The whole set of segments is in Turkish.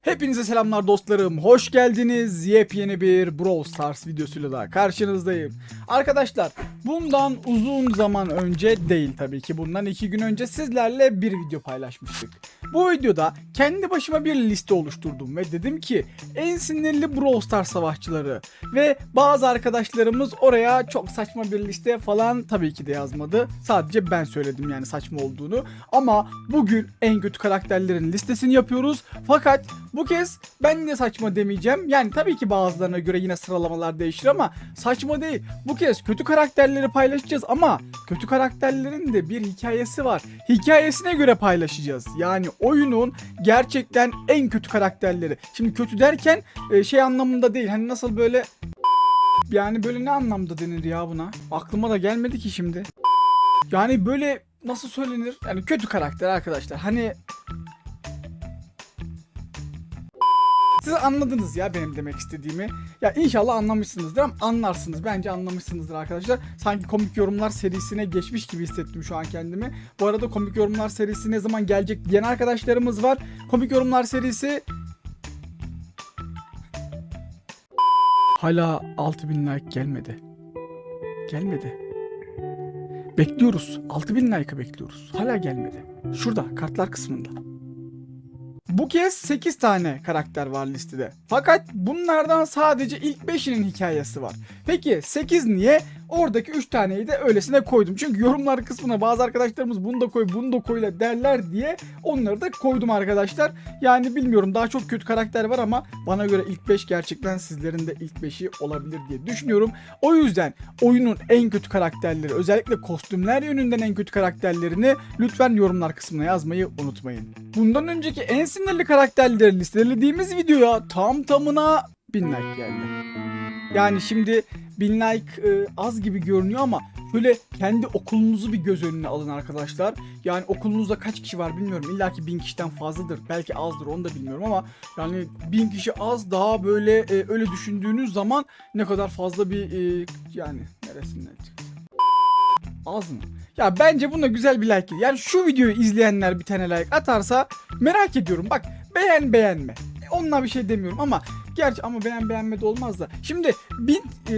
Hepinize selamlar dostlarım. Hoş geldiniz. Yepyeni bir Brawl Stars videosuyla daha karşınızdayım. Arkadaşlar bundan uzun zaman önce değil tabii ki bundan iki gün önce sizlerle bir video paylaşmıştık. Bu videoda kendi başıma bir liste oluşturdum ve dedim ki en sinirli Brawl Stars savaşçıları ve bazı arkadaşlarımız oraya çok saçma bir liste falan tabii ki de yazmadı. Sadece ben söyledim yani saçma olduğunu. Ama bugün en kötü karakterlerin listesini yapıyoruz. Fakat bu kez ben de saçma demeyeceğim. Yani tabii ki bazılarına göre yine sıralamalar değişir ama saçma değil. Bu kez kötü karakterleri paylaşacağız ama kötü karakterlerin de bir hikayesi var. Hikayesine göre paylaşacağız. Yani oyunun gerçekten en kötü karakterleri. Şimdi kötü derken e, şey anlamında değil. Hani nasıl böyle yani böyle ne anlamda denir ya buna? Aklıma da gelmedi ki şimdi. Yani böyle nasıl söylenir? Yani kötü karakter arkadaşlar. Hani Siz anladınız ya benim demek istediğimi. Ya inşallah anlamışsınızdır ama anlarsınız. Bence anlamışsınızdır arkadaşlar. Sanki komik yorumlar serisine geçmiş gibi hissettim şu an kendimi. Bu arada komik yorumlar serisi ne zaman gelecek diyen arkadaşlarımız var. Komik yorumlar serisi Hala 6000 like gelmedi. Gelmedi. Bekliyoruz. 6000 like'ı bekliyoruz. Hala gelmedi. Şurada kartlar kısmında. Bu kez 8 tane karakter var listede. Fakat bunlardan sadece ilk 5'inin hikayesi var. Peki 8 niye? Oradaki 3 taneyi de öylesine koydum. Çünkü yorumlar kısmına bazı arkadaşlarımız bunu da koy bunu da koy derler diye onları da koydum arkadaşlar. Yani bilmiyorum daha çok kötü karakter var ama bana göre ilk 5 gerçekten sizlerin de ilk 5'i olabilir diye düşünüyorum. O yüzden oyunun en kötü karakterleri özellikle kostümler yönünden en kötü karakterlerini lütfen yorumlar kısmına yazmayı unutmayın. Bundan önceki en sinirli karakterleri listelediğimiz videoya tam tamına 1000 like geldi. Yani şimdi 1000 like e, az gibi görünüyor ama böyle kendi okulunuzu bir göz önüne alın arkadaşlar. Yani okulunuzda kaç kişi var bilmiyorum. İlla ki 1000 kişiden fazladır. Belki azdır onu da bilmiyorum ama yani 1000 kişi az daha böyle e, öyle düşündüğünüz zaman ne kadar fazla bir e, yani neresinden? Az mı? Ya bence buna güzel bir like. Yani şu videoyu izleyenler bir tane like atarsa merak ediyorum. Bak beğen beğenme. E, Onunla bir şey demiyorum ama gerçi ama beğen beğenme de olmaz da. Şimdi bin e,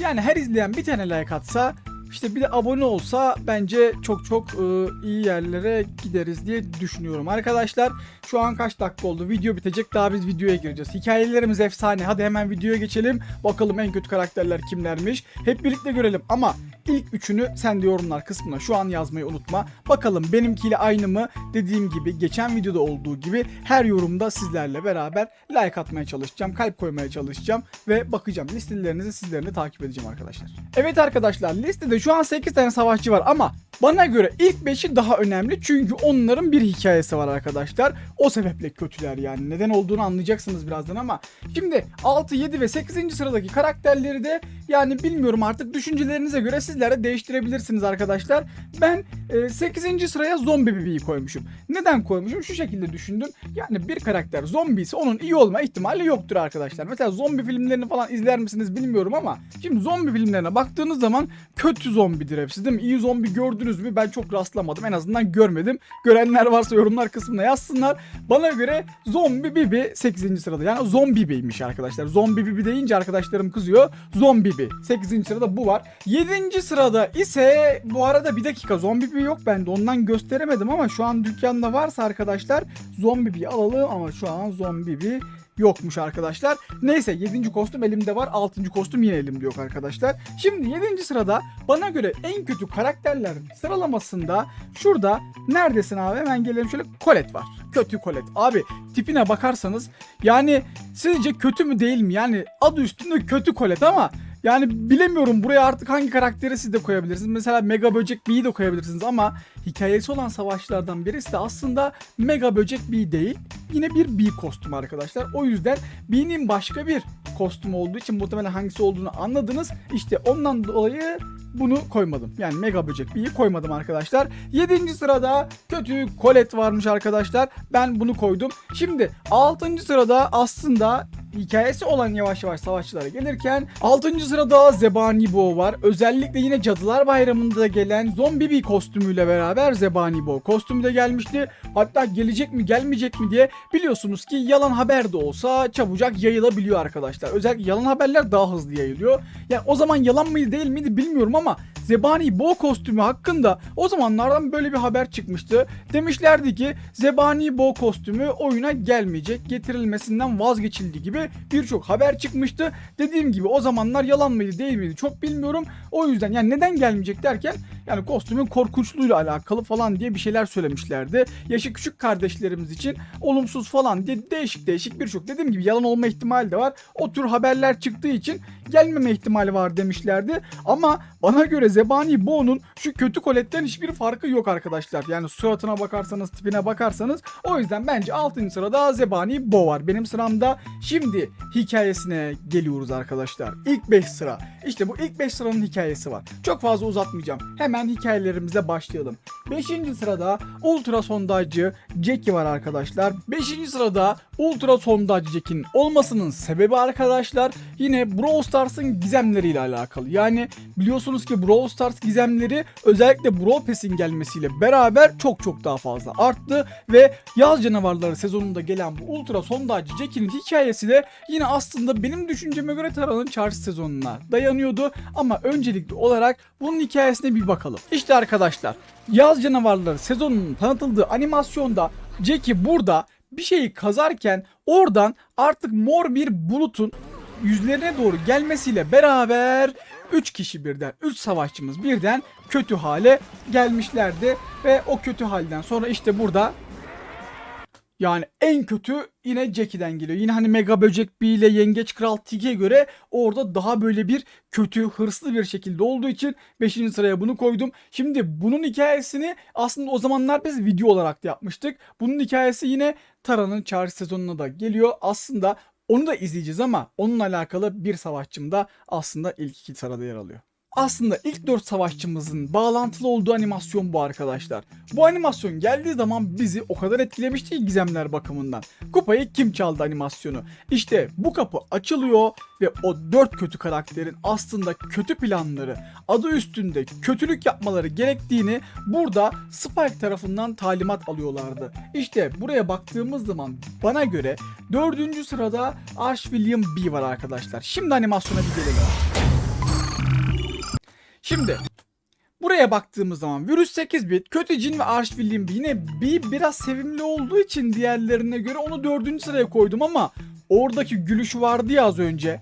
yani her izleyen bir tane like atsa işte bir de abone olsa bence çok çok e, iyi yerlere gideriz diye düşünüyorum arkadaşlar. Şu an kaç dakika oldu? Video bitecek daha biz videoya gireceğiz. Hikayelerimiz efsane. Hadi hemen videoya geçelim. Bakalım en kötü karakterler kimlermiş. Hep birlikte görelim ama ilk üçünü sen de yorumlar kısmına şu an yazmayı unutma. Bakalım benimkiyle aynı mı? Dediğim gibi geçen videoda olduğu gibi her yorumda sizlerle beraber like atmaya çalışacağım. Kalp koymaya çalışacağım ve bakacağım. Listelerinizi sizlerin de takip edeceğim arkadaşlar. Evet arkadaşlar listede şu an 8 tane savaşçı var ama bana göre ilk 5'i daha önemli çünkü onların bir hikayesi var arkadaşlar. O sebeple kötüler yani. Neden olduğunu anlayacaksınız birazdan ama şimdi 6, 7 ve 8. sıradaki karakterleri de yani bilmiyorum artık düşüncelerinize göre sizler de değiştirebilirsiniz arkadaşlar. Ben e, 8. sıraya zombi bebeği koymuşum. Neden koymuşum? Şu şekilde düşündüm. Yani bir karakter zombi ise onun iyi olma ihtimali yoktur arkadaşlar. Mesela zombi filmlerini falan izler misiniz bilmiyorum ama şimdi zombi filmlerine baktığınız zaman kötü zombidir hepsi değil mi? İyi zombi gördünüz mü? Ben çok rastlamadım. En azından görmedim. Görenler varsa yorumlar kısmına yazsınlar. Bana göre zombi bibi 8. sırada. Yani zombi beymiş arkadaşlar. Zombi bibi deyince arkadaşlarım kızıyor. Zombi bibi. 8. sırada bu var. 7. sırada ise bu arada bir dakika zombi bibi yok bende. Ondan gösteremedim ama şu an dükkanda varsa arkadaşlar zombi bibi alalım ama şu an zombi bibi yokmuş arkadaşlar. Neyse 7. kostüm elimde var. 6. kostüm yine elimde yok arkadaşlar. Şimdi 7. sırada bana göre en kötü karakterler sıralamasında şurada neredesin abi hemen gelelim şöyle Colette var. Kötü Colette. Abi tipine bakarsanız yani sizce kötü mü değil mi? Yani adı üstünde kötü Colette ama yani bilemiyorum buraya artık hangi karakteri siz de koyabilirsiniz. Mesela Mega Böcek B'yi de koyabilirsiniz ama hikayesi olan savaşlardan birisi de aslında Mega Böcek B değil. Yine bir B kostümü arkadaşlar. O yüzden B'nin başka bir kostüm olduğu için muhtemelen hangisi olduğunu anladınız. İşte ondan dolayı bunu koymadım. Yani Mega Böcek B'yi koymadım arkadaşlar. 7. sırada kötü Colette varmış arkadaşlar. Ben bunu koydum. Şimdi 6. sırada aslında hikayesi olan yavaş yavaş savaşçılara gelirken 6. sırada Zebani Bo var. Özellikle yine Cadılar Bayramı'nda gelen zombi bir kostümüyle beraber Zebani Bo kostümü de gelmişti. Hatta gelecek mi gelmeyecek mi diye biliyorsunuz ki yalan haber de olsa çabucak yayılabiliyor arkadaşlar. Özellikle yalan haberler daha hızlı yayılıyor. Yani o zaman yalan mıydı değil miydi bilmiyorum ama Zebani Bo kostümü hakkında o zamanlardan böyle bir haber çıkmıştı. Demişlerdi ki Zebani Bo kostümü oyuna gelmeyecek, getirilmesinden vazgeçildi gibi birçok haber çıkmıştı. Dediğim gibi o zamanlar yalan mıydı değil miydi çok bilmiyorum. O yüzden yani neden gelmeyecek derken yani kostümün korkunçluğuyla alakalı falan diye bir şeyler söylemişlerdi. Yaşı küçük kardeşlerimiz için olumsuz falan diye değişik değişik birçok dediğim gibi yalan olma ihtimali de var. O tür haberler çıktığı için gelmeme ihtimali var demişlerdi. Ama bana göre Zebani Bo'nun şu kötü koletten hiçbir farkı yok arkadaşlar. Yani suratına bakarsanız, tipine bakarsanız. O yüzden bence 6. sırada Zebani Bo var. Benim sıramda şimdi hikayesine geliyoruz arkadaşlar. İlk 5 sıra. İşte bu ilk 5 sıranın hikayesi var. Çok fazla uzatmayacağım. Hemen hikayelerimize başlayalım. 5. sırada Ultra Sondajcı Jackie var arkadaşlar. 5. sırada Ultra Sondajcı Jackie'nin olmasının sebebi arkadaşlar yine Brawl Stars'ın gizemleriyle alakalı. Yani biliyorsunuz ki Brawl Stars gizemleri özellikle Brawl Pass'in gelmesiyle beraber çok çok daha fazla arttı ve Yaz Canavarları sezonunda gelen bu Ultra Sondajcı Jackie'nin hikayesi de yine aslında benim düşünceme göre Tara'nın çarşı sezonuna dayanıyordu ama öncelikli olarak bunun hikayesine bir bakalım. İşte arkadaşlar Yaz Canavarları sezonunun tanıtıldığı animasyonda Jackie burada bir şeyi kazarken oradan artık mor bir bulutun yüzlerine doğru gelmesiyle beraber 3 kişi birden, 3 savaşçımız birden kötü hale gelmişlerdi ve o kötü halden sonra işte burada yani en kötü yine Jackie'den geliyor. Yine hani Mega Böcek B ile Yengeç Kral Tig'e göre orada daha böyle bir kötü, hırslı bir şekilde olduğu için 5. sıraya bunu koydum. Şimdi bunun hikayesini aslında o zamanlar biz video olarak da yapmıştık. Bunun hikayesi yine Tara'nın çağrı sezonuna da geliyor. Aslında onu da izleyeceğiz ama onunla alakalı bir savaşçım da aslında ilk iki sırada yer alıyor. Aslında ilk 4 savaşçımızın bağlantılı olduğu animasyon bu arkadaşlar. Bu animasyon geldiği zaman bizi o kadar etkilemişti ki gizemler bakımından. Kupayı kim çaldı animasyonu? İşte bu kapı açılıyor ve o 4 kötü karakterin aslında kötü planları, adı üstünde kötülük yapmaları gerektiğini burada Spike tarafından talimat alıyorlardı. İşte buraya baktığımız zaman bana göre 4. sırada Ash William B var arkadaşlar. Şimdi animasyona bir gelelim. Şimdi buraya baktığımız zaman virüs 8 bit, kötü cin ve arşivliğim yine bir biraz sevimli olduğu için diğerlerine göre onu dördüncü sıraya koydum ama oradaki gülüş vardı ya az önce.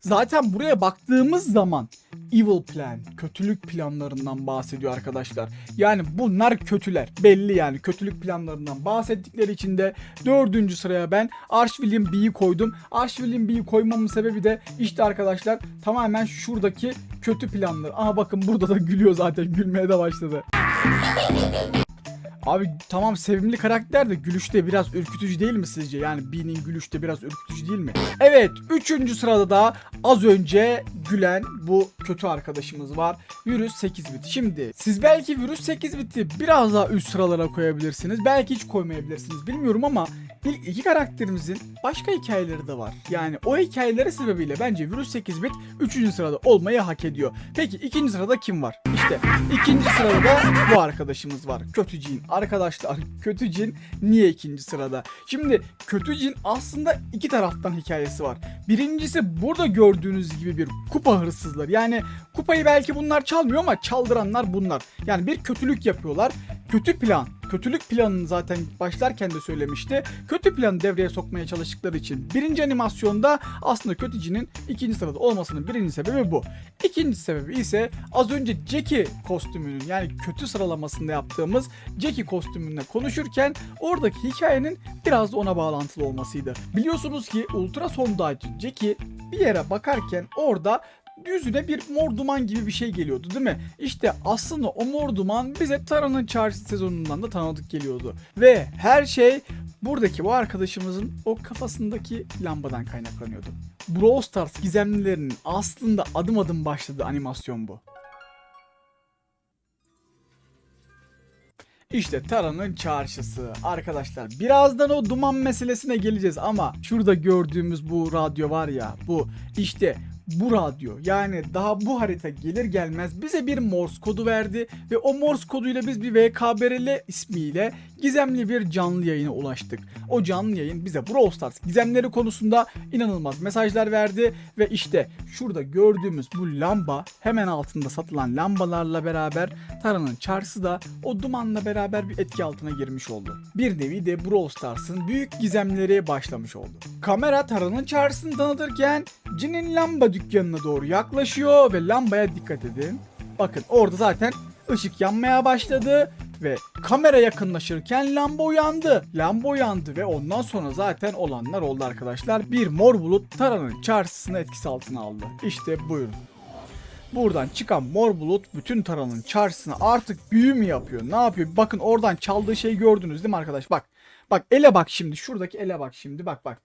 Zaten buraya baktığımız zaman evil plan, kötülük planlarından bahsediyor arkadaşlar. Yani bunlar kötüler. Belli yani kötülük planlarından bahsettikleri için de dördüncü sıraya ben Archvillian B'yi koydum. Archvillian B'yi koymamın sebebi de işte arkadaşlar tamamen şuradaki kötü planlar. Aha bakın burada da gülüyor zaten. Gülmeye de başladı. Abi tamam sevimli karakter de gülüşte biraz ürkütücü değil mi sizce? Yani B'nin gülüşte biraz ürkütücü değil mi? Evet 3. sırada da az önce gülen bu kötü arkadaşımız var. Virüs 8 bit. Şimdi siz belki virüs 8 biti biraz daha üst sıralara koyabilirsiniz. Belki hiç koymayabilirsiniz bilmiyorum ama ilk iki karakterimizin başka hikayeleri de var. Yani o hikayeleri sebebiyle bence virüs 8 bit 3. sırada olmayı hak ediyor. Peki ikinci sırada kim var? İşte ikinci sırada da bu arkadaşımız var. Kötü cin. Arkadaşlar kötü cin niye ikinci sırada? Şimdi kötü cin aslında iki taraftan hikayesi var. Birincisi burada gördüğünüz gibi bir kupa hırsızları. Yani kupayı belki bunlar çalmıyor ama çaldıranlar bunlar. Yani bir kötülük yapıyorlar. Kötü plan. Kötülük planını zaten başlarken de söylemişti. Kötü planı devreye sokmaya çalıştıkları için birinci animasyonda aslında kötü cinin ikinci sırada olmasının birinci sebebi bu. İkinci sebebi ise az önce Jackie kostümünün yani kötü sıralamasında yaptığımız Jackie kostümünle konuşurken oradaki hikayenin biraz da ona bağlantılı olmasıydı. Biliyorsunuz ki ultra sondajcı Jackie bir yere bakarken orada yüzüne bir mor duman gibi bir şey geliyordu değil mi? İşte aslında o mor duman bize Tara'nın çarşı sezonundan da tanıdık geliyordu. Ve her şey buradaki bu arkadaşımızın o kafasındaki lambadan kaynaklanıyordu. Brawl Stars gizemlilerinin aslında adım adım başladığı animasyon bu. İşte Tara'nın çarşısı. Arkadaşlar birazdan o duman meselesine geleceğiz ama şurada gördüğümüz bu radyo var ya bu işte bu radyo yani daha bu harita gelir gelmez bize bir Morse kodu verdi ve o Morse koduyla biz bir VKBRL ismiyle gizemli bir canlı yayına ulaştık. O canlı yayın bize Brawl Stars gizemleri konusunda inanılmaz mesajlar verdi ve işte şurada gördüğümüz bu lamba hemen altında satılan lambalarla beraber Tara'nın çarşısı da o dumanla beraber bir etki altına girmiş oldu. Bir nevi de Brawl Stars'ın büyük gizemleri başlamış oldu. Kamera Tara'nın çarşısını tanıtırken Cin'in lamba dükkanına doğru yaklaşıyor ve lambaya dikkat edin. Bakın orada zaten ışık yanmaya başladı ve kamera yakınlaşırken lamba uyandı. Lamba uyandı ve ondan sonra zaten olanlar oldu arkadaşlar. Bir mor bulut Tara'nın çarşısını etkisi altına aldı. İşte buyurun. Buradan çıkan mor bulut bütün Tara'nın çarşısına artık büyü mü yapıyor? Ne yapıyor? Bakın oradan çaldığı şeyi gördünüz değil mi arkadaş? Bak. Bak ele bak şimdi. Şuradaki ele bak şimdi. Bak bak.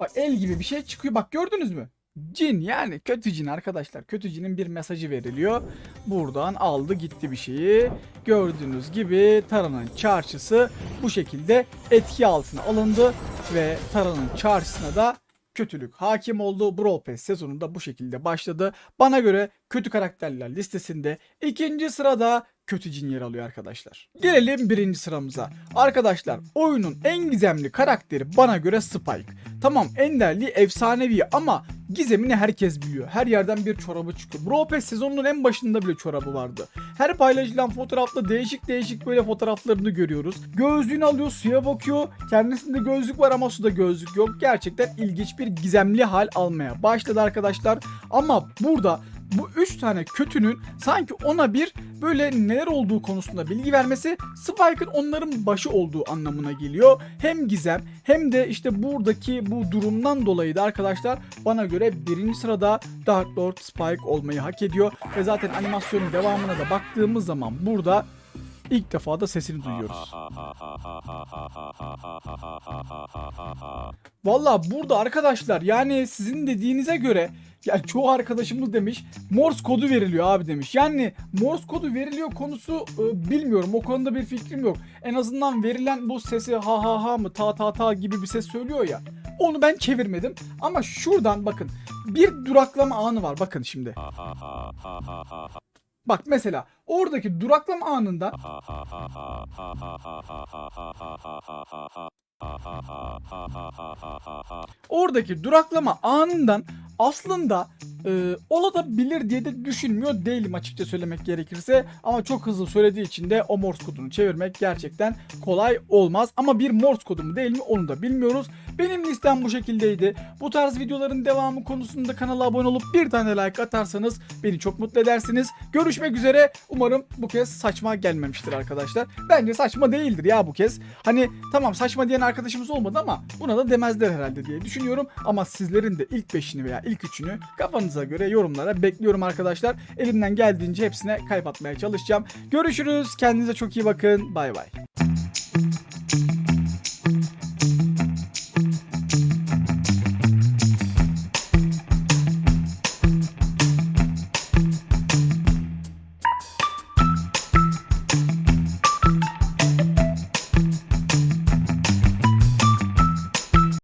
Bak el gibi bir şey çıkıyor. Bak gördünüz mü? Cin yani kötü cin arkadaşlar. Kötü cinin bir mesajı veriliyor. Buradan aldı gitti bir şeyi. Gördüğünüz gibi Tara'nın çarşısı bu şekilde etki altına alındı. Ve Tara'nın çarşısına da kötülük hakim oldu. Brawl Pass sezonunda bu şekilde başladı. Bana göre kötü karakterler listesinde ikinci sırada kötü cin yer alıyor arkadaşlar. Gelelim birinci sıramıza. Arkadaşlar oyunun en gizemli karakteri bana göre Spike. Tamam enderliği efsanevi ama gizemini herkes biliyor. Her yerden bir çorabı çıkıyor. Brawl Pass sezonunun en başında bile çorabı vardı. Her paylaşılan fotoğrafta değişik değişik böyle fotoğraflarını görüyoruz. Gözlüğünü alıyor suya bakıyor. Kendisinde gözlük var ama suda gözlük yok. Gerçekten ilginç bir gizemli hal almaya başladı arkadaşlar. Ama burada bu üç tane kötünün sanki ona bir böyle neler olduğu konusunda bilgi vermesi Spike'ın onların başı olduğu anlamına geliyor. Hem gizem hem de işte buradaki bu durumdan dolayı da arkadaşlar bana göre birinci sırada Dark Lord Spike olmayı hak ediyor. Ve zaten animasyonun devamına da baktığımız zaman burada ilk defa da sesini duyuyoruz. Valla burada arkadaşlar yani sizin dediğinize göre yani çoğu arkadaşımız demiş Morse kodu veriliyor abi demiş. Yani Morse kodu veriliyor konusu e, bilmiyorum. O konuda bir fikrim yok. En azından verilen bu sesi ha ha ha mı ta ta ta gibi bir ses söylüyor ya. Onu ben çevirmedim. Ama şuradan bakın bir duraklama anı var. Bakın şimdi. Bak mesela oradaki duraklama anında oradaki duraklama anından aslında e, olabilir diye de düşünmüyor değilim açıkça söylemek gerekirse. Ama çok hızlı söylediği için de o Morse kodunu çevirmek gerçekten kolay olmaz. Ama bir Morse kodu mu değil mi onu da bilmiyoruz. Benim listem bu şekildeydi. Bu tarz videoların devamı konusunda kanala abone olup bir tane like atarsanız beni çok mutlu edersiniz. Görüşmek üzere. Umarım bu kez saçma gelmemiştir arkadaşlar. Bence saçma değildir ya bu kez. Hani tamam saçma diyen arkadaşımız olmadı ama buna da demezler herhalde diye düşünüyorum. Ama sizlerin de ilk beşini veya ilk üçünü kafanıza göre yorumlara bekliyorum arkadaşlar. Elimden geldiğince hepsine kalp atmaya çalışacağım. Görüşürüz. Kendinize çok iyi bakın. Bay bay.